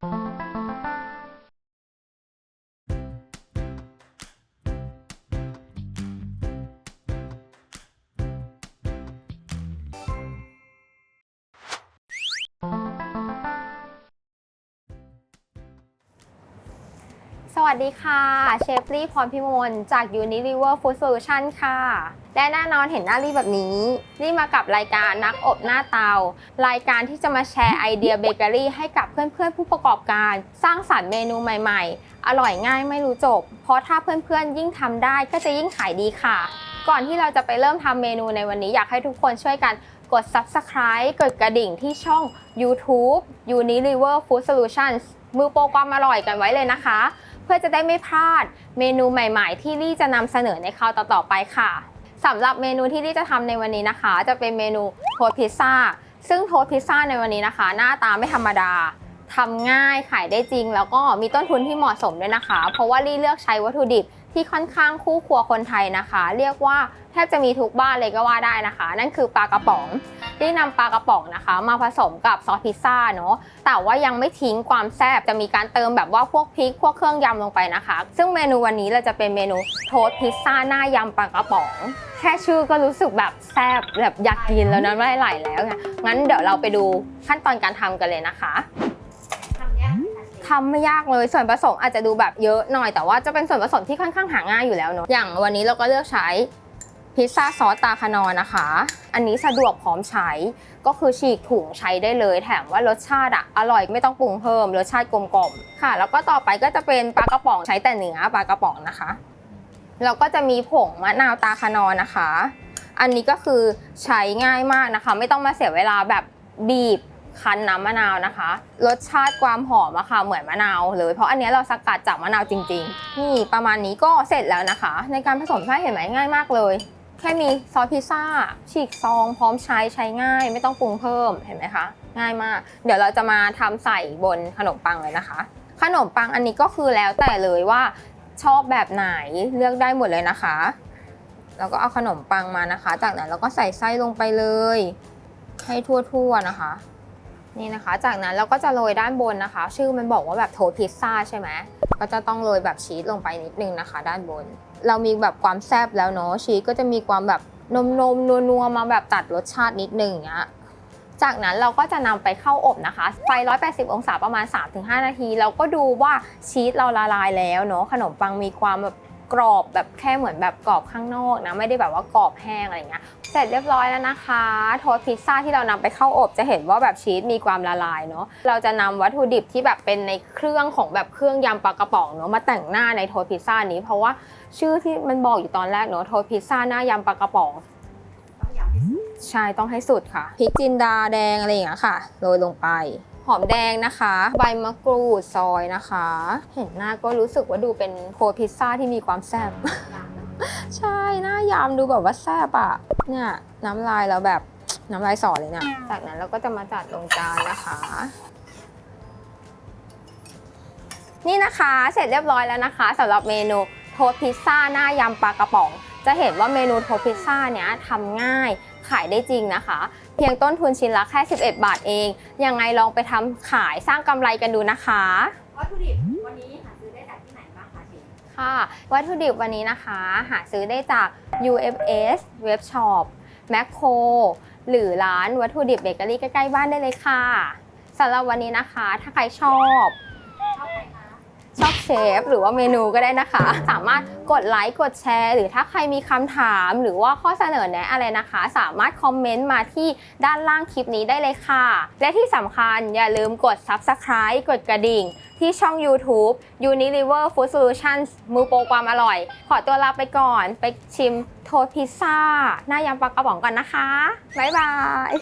Thank you. สวัสดีค่ะ เชฟลี่พรพิมล จาก Unilever Food Solution ค่ะ และแน่นอนเห็นหน้ารีแบบนี้รีมากับรายการนักอบหน้าเตา รายการที่จะมาแชร์ไอเดียเบเกอรี่ให้กับเพื่อนๆ ผู้ประกอบการ สร้างสรรค์เมนูใหม่ๆ อร่อยง่ายไม่รู้จบ เพราะถ้าเพื่อนๆ ยิ่งทำได้ก็จะยิ่งขายดีค่ะ ก่อนที่เราจะไปเริ่มทำเมนูในวันนี้อยากให้ทุกคนช่วยกันกด subscribe กดกระดิ่งที่ช่อง YouTube Unilever Food Solutions มือโปรความอร่อยกันไว้เลยนะคะ พื่อจะได้ไม่พลาดเมนูใหม่ๆ ที่ลี่จะนำเสนอในคราวต่อๆไปค่ะสำหรับเมนูที่ลี่จะทำในวันนี้นะคะ จะเป็นเมนูโทสพิซซ่าซึ่งโทสพิซซ่าในวันนี้นะคะ หน้าตาไม่ธรรมดาทำง่ายขายได้จริง แล้วก็มีต้นทุนที่เหมาะสมด้วยนะคะ เพราะว่าลี่เลือกใช้วัตถุดิบที่ค่อนข้างคู่ครัวคนไทยนะคะ เรียกว่าแทบจะมีทุกบ้านเลยก็ว่าได้นะคะ นั่นคือปลากระป๋องที่นำปลากระป๋องนะคะ มาผสมกับซอสพิซซ่าเนาะแต่ว่ายังไม่ทิ้งความแซ่บจะมีการเติมแบบว่าพวกพริกพวกเครื่องยำลงไปนะคะ ซึ่งเมนูวันนี้เราจะเป็นเมนูโทสพิซซ่าหน้ายำปลากระป๋องแค่ชื่อก็รู้สึกแบบแซ่บแบบอยากกินแล้วนะไม่ไหลแล้วไงงั้นเดี๋ยวเราไปดูขั้นตอนการทำกันเลยนะคะ ทำไม่ยากเลย ส่วนผสมอาจจะดูแบบเยอะหน่อยแต่ว่าจะเป็นส่วนผสมที่ค่อนข้างหาง่ายอยู่แล้วเนาะอย่างวันนี้เราก็เลือกใช้พิซซ่าซอสตาคานอนนะคะ อันนี้สะดวกพร้อมใช้ ก็คือฉีกถุงใช้ได้เลย แถมว่ารสชาติอะอร่อยไม่ต้องปรุงเพิ่ม รสชาติกลมกล่อมค่ะ แล้วก็ต่อไปก็จะเป็นปลากระป๋องใช้แต่เนื้อปลากระป๋องนะคะ แล้วก็จะมีผงมะนาวตาคานอนนะคะ อันนี้ก็คือใช้ง่ายมากนะคะ ไม่ต้องมาเสียเวลาแบบบีบ คั้นน้ำมะนาวนะคะ รสชาติความหอมอะค่ะเหมือนมะนาวเลยเพราะอันนี้เราสกัดจากมะนาวจริง ๆ นี่ประมาณนี้ก็เสร็จแล้วนะคะ ในการผสมใช่เห็นไหมง่ายมากเลย แค่มีซอสพิซซ่า ฉีกซอง พร้อมใช้ใช้ง่าย ไม่ต้องปรุงเพิ่มเห็นไหมคะง่ายมาก เดี๋ยวเราจะมาทำใส่บนขนมปังเลยนะคะ ขนมปังอันนี้ก็คือแล้วแต่เลยว่าชอบแบบไหนเลือกได้หมดเลยนะคะแล้วก็เอาขนมปังมานะคะ จากนั้นเราก็ใส่ไส้ลงไปเลย ให้ทั่วๆนะคะ นี่นะคะ จากนั้นเราก็จะโรยด้านบนนะคะ ชื่อมันบอกว่าแบบโทพิซซ่าใช่ไหมก็จะต้องโรยแบบชีสลงไปนิดนึงนะคะ ด้านบน เรามีแบบความแซ่บแล้วเนาะชีสก็จะมีความแบบนมนมนัวนัวมาแบบตัดรสชาตินิดนึงอย่างเงี้ยจากนั้นเราก็จะนำไปเข้าอบนะคะ ไฟ 180 องศาประมาณ 3-5 นาที เราก็ดูว่าชีสเราละลายแล้วเนาะขนมปังมีความแบบกรอบแบบแค่เหมือนแบบกรอบข้างนอกนะไม่ได้แบบว่ากรอบแห้งอะไรเงี้ย เสร็จเรียบร้อยแล้วนะคะ โทสต์พิซซ่าที่เรานำไปเข้าอบจะเห็นว่าแบบชีสมีความละลายเนาะเราจะนำวัตถุดิบที่แบบเป็นในเครื่องของแบบเครื่องยำปลากระป๋องเนาะมาแต่งหน้าในโทสต์พิซซ่านี้ เพราะว่าชื่อที่มันบอกอยู่ตอนแรกเนาะโทสต์พิซซ่าหน้ายำปลากระป๋องต้องยำให้สุดใช่ต้องให้สุดค่ะพริกจินดาแดงอะไรอย่างเงี้ยค่ะโรยลงไปหอมแดงนะคะ ใบมะกรูดซอยนะคะ เห็นหน้าก็รู้สึกว่าดูเป็นโพพิซซ่าที่มีความแซ่บ ใช่หน้ายำดูแบบว่าแซ่บอะเนี่ยน้ำลายแล้วแบบน้ำลายสอเลยเนี่ย จากนั้นเราก็จะมาจัดลงจานนะคะ นี่นะคะเสร็จเรียบร้อยแล้วนะคะสำหรับเมนูโทสพิซซ่าหน้ายำปลากระป๋อง จะเห็นว่าเมนูโทสพิซซ่าเนี้ยทำง่ายขายได้จริงนะคะ เพียงต้นทุนชิ้นละแค่ 11 บาทเอง ยังไงลองไปทำขายสร้างกำไรกันดูนะคะวัตถุดิบ ค่ะ วัตถุดิบวันนี้นะคะ หาซื้อได้จาก UFS Web Shop Macco หรือร้านวัตถุดิบเบเกอรี่ใกล้ๆบ้านได้เลยค่ะสำหรับวันนี้นะคะ ถ้าใครชอบ ชอบเชฟหรือว่าเมนูก็ได้นะคะ สามารถกดไลค์กดแชร์ หรือถ้าใครมีคำถาม หรือว่าข้อเสนอแนะอะไรนะคะ สามารถคอมเมนต์มาที่ด้านล่างคลิปนี้ได้เลยค่ะ และที่สำคัญอย่าลืมกด Subscribe กดกระดิ่ง ที่ช่อง YouTube Unilever Food Solutions มือโปรความอร่อย ขอตัวลาไปก่อนไปชิมโทสต์พิซซ่าหน้ายำปลากระป๋องก่อนนะคะ บ๊ายบาย